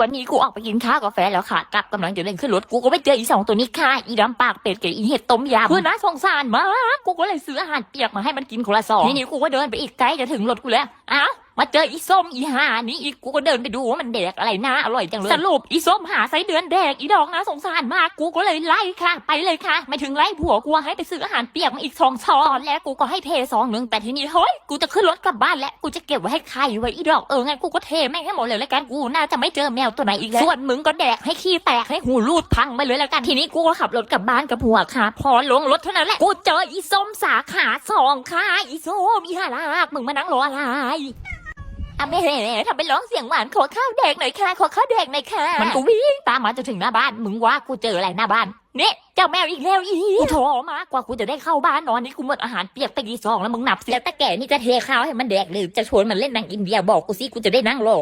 วันนี้กูออกไปกินข้าวกาแฟแล้วค่ะ กลับกำลังจะเดินขึ้นรถกูก็ไปเจออีสองตัวนี้ค่ะ อีดำปากเป็ดกับอีเห็ดต้มยำคือน่าสงสารมาก กูก็เลยซื้ออาหารเปียกมาให้มันกินคนละสองทีนี้กูก็เดินไปอีกไกลจะถึงรถกูแล้วอ้าว มาเจออีส้มอีหานี่อีกกูก็เดินไปดูว่ามันแดกอะไรนะอร่อยจังเลยสรุปอีส้มหาไส้เดือนแดกอีดอกนะสงสารมากกูก็เลยไล่ค่ะ ไปเลยค่ะไม่ถึงไล่ผัวกูให้ไปซื้ออาหารเปียกมาอีกสองซองตอนแรกกูก็ให้เทซองหนึ่งแต่ทีนี้เฮ้ยกูจะขึ้นรถกลับบ้านแล้วกูจะเก็บไว้ให้ใครไว้อีดอกเอองั้นกูก็เทแม่งให้หมดเลยแล้วกันกูน่าจะไม่เจอแมวตัวไหนอีกแล้วส่วนมึงก็แดกให้ขี้แตกให้หูรูดพังไปเลยแล้วกันทีนี้กูก็ขับรถกลับบ้านกับผัวค่ะ พอลงรถเท่านั้นแหละกูเจออีส้มสาขาสองค่ะอีส้มอีห่าลากมึงมานั่งรออะไร อะแม่ทำเป็นร้องเสียงหวานขอข้าวแดกหน่อยค่ะขอข้าวแดกหน่อยค่ะมันก็วิ่งตามมาจนถึงหน้าบ้านมึงว่ากูเจออะไรหน้าบ้านเนี่ยเจ้าแมวอีกแล้วอีกูท้อมากกว่ากูจะได้เข้าบ้านนอนนี่กูหมดอาหารเปียกไปกี่ซองแล้วมึงหนับสิแตะแก่นี่จะเทข้าวให้มันแดกหรือจะชวนมันเล่นหนังอินเดียบอกกูสิกูจะได้นั่งรอ